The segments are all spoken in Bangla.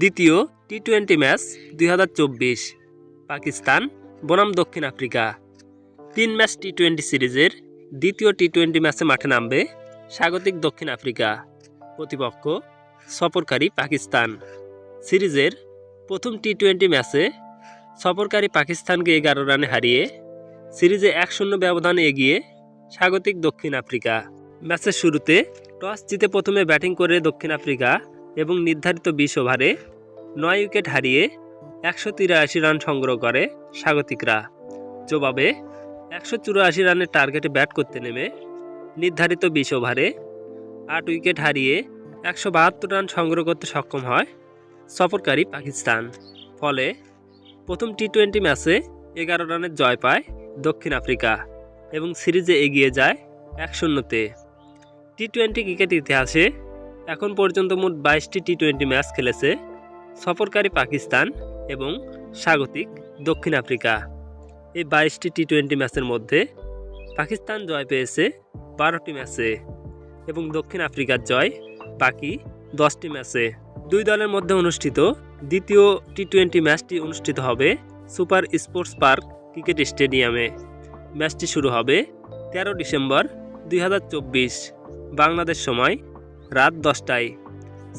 দ্বিতীয় টি টোয়েন্টি ম্যাচ দুই হাজার চব্বিশ। পাকিস্তান বনাম দক্ষিণ আফ্রিকা। তিন ম্যাচ টি টোয়েন্টি সিরিজের দ্বিতীয় টি টোয়েন্টি ম্যাচে মাঠে নামবে স্বাগতিক দক্ষিণ আফ্রিকা। প্রতিপক্ষ সফরকারী পাকিস্তান। সিরিজের প্রথম টি টোয়েন্টি ম্যাচে সফরকারী পাকিস্তানকে এগারো রানে হারিয়ে সিরিজে এক শূন্য ব্যবধানে এগিয়ে স্বাগতিক দক্ষিণ আফ্রিকা। ম্যাচের শুরুতে টস জিতে প্রথমে ব্যাটিং করে দক্ষিণ আফ্রিকা এবং নির্ধারিত বিশ ওভারে নয় উইকেট হারিয়ে একশো তিরাশি রান সংগ্রহ করে স্বাগতিকরা। জবাবে একশো চুরাশি রানের টার্গেটে ব্যাট করতে নেমে নির্ধারিত বিশ ওভারে আট উইকেট হারিয়ে একশো বাহাত্তর রান সংগ্রহ করতে সক্ষম হয় সফরকারী পাকিস্তান। ফলে প্রথম টি টোয়েন্টি ম্যাচে এগারো রানের জয় পায় দক্ষিণ আফ্রিকা এবং সিরিজে এগিয়ে যায় এক শূন্যতে। টি টোয়েন্টি ক্রিকেট ইতিহাসে এখন পর্যন্ত মোট বাইশটি টি টোয়েন্টি ম্যাচ খেলেছে সফরকারী পাকিস্তান এবং স্বাগতিক দক্ষিণ আফ্রিকা। এই বাইশটি টি টোয়েন্টি ম্যাচের মধ্যে পাকিস্তান জয় পেয়েছে বারোটি ম্যাচে এবং দক্ষিণ আফ্রিকার জয় বাকি দশটি ম্যাচে। দুই দলের মধ্যে অনুষ্ঠিত দ্বিতীয় টি টোয়েন্টি ম্যাচটি অনুষ্ঠিত হবে সুপার স্পোর্টস পার্ক ক্রিকেট স্টেডিয়ামে। ম্যাচটি শুরু হবে তেরো ডিসেম্বর দুই হাজার চব্বিশ, বাংলাদেশ সময় রাত দশটায়।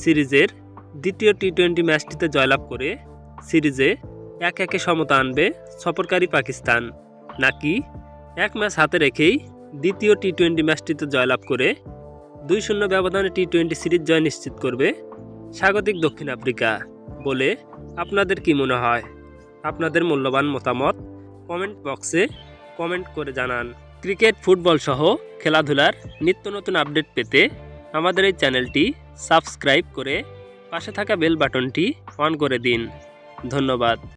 সিরিজের দ্বিতীয় টি টোয়েন্টি ম্যাচটিতে জয়লাভ করে সিরিজে এক একে সমতা আনবে সফরকারী পাকিস্তান। নাকি এক ম্যাচ হাতে রেখেই দ্বিতীয় টি টোয়েন্টি ম্যাচটিতে জয়লাভ করে দুই শূন্য ব্যবধানে টি টোয়েন্টি সিরিজ জয় নিশ্চিত করবে স্বাগতিক দক্ষিণ আফ্রিকা। বলে আপনাদের কি মনে হয়? আপনাদের মূল্যবান মতামত কমেন্ট বক্সে কমেন্ট করে জানান। ক্রিকেট, ফুটবল সহ খেলাধুলার নিত্য নতুন আপডেট পেতে আমাদের এই চ্যানেলটি সাবস্ক্রাইব করে পাশে থাকা বেল বাটনটি অন করে দিন। ধন্যবাদ।